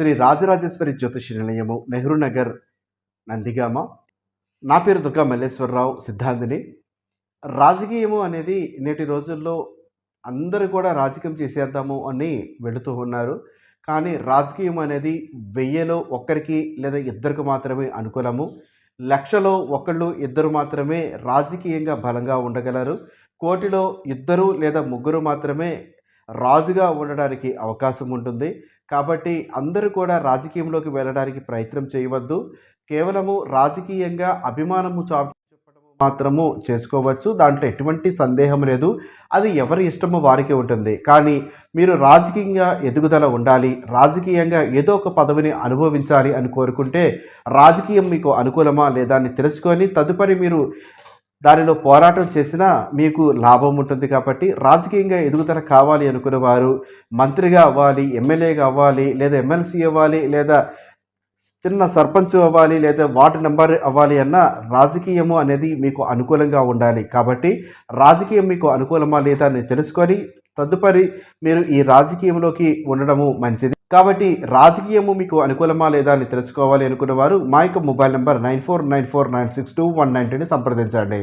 శ్రీ రాజరాజేశ్వరి జ్యోతిష నిలయము నెహ్రూ నగర్ నందిగామ. నా పేరు దుర్గా మల్లేశ్వరరావు సిద్ధాంతిని. రాజకీయము అనేది నేటి రోజుల్లో అందరూ కూడా రాజకీయం చేసేద్దాము అని వెళుతూ ఉన్నారు. కానీ రాజకీయం అనేది వెయ్యిలో ఒక్కరికి లేదా ఇద్దరికి మాత్రమే అనుకూలము. లక్షలో ఒకళ్ళు ఇద్దరు మాత్రమే రాజకీయంగా బలంగా ఉండగలరు. కోటిలో ఇద్దరు లేదా ముగ్గురు మాత్రమే రాజుగా ఉండడానికి అవకాశం ఉంటుంది. కాబట్టి అందరూ కూడా రాజకీయంలోకి వెళ్ళడానికి ప్రయత్నం చేయవద్దు. కేవలము రాజకీయంగా అభిమానము చాటు మాత్రము చేసుకోవచ్చు. దాంట్లో ఎటువంటి సందేహం లేదు. అది ఎవరి ఇష్టమో వారికి ఉంటుంది. కానీ మీరు రాజకీయంగా ఎదుగుదల ఉండాలి. రాజకీయంగా ఏదో ఒక పదవిని అనుభవించాలి అని కోరుకుంటే రాజకీయం మీకు అనుకూలమా లేదా అని తెలుసుకొని తదుపరి మీరు దానిలో పోరాటం చేసినా మీకు లాభం ఉంటుంది కాబట్టి రాజకీయంగా ఎదుగుదల కావాలి అనుకునే వారు మంత్రిగా అవ్వాలి ఎమ్మెల్యేగా అవ్వాలి లేదా ఎమ్మెల్సీ అవ్వాలి లేదా చిన్న సర్పంచ్ అవ్వాలి లేదా వార్డు నెంబర్ అవ్వాలి అన్న రాజకీయము అనేది మీకు అనుకూలంగా ఉండాలి. కాబట్టి రాజకీయం మీకు అనుకూలమా లేదా అని తెలుసుకొని తదుపరి మీరు ఈ రాజకీయంలోకి ఉండడము మంచిది. కాబట్టి రాజకీయము మీకు అనుకూలమా లేదా అని తెలుసుకోవాలి అనుకున్న వారు మా యొక్క mobile number nine four nine four nine six two one nine సంప్రదించండి.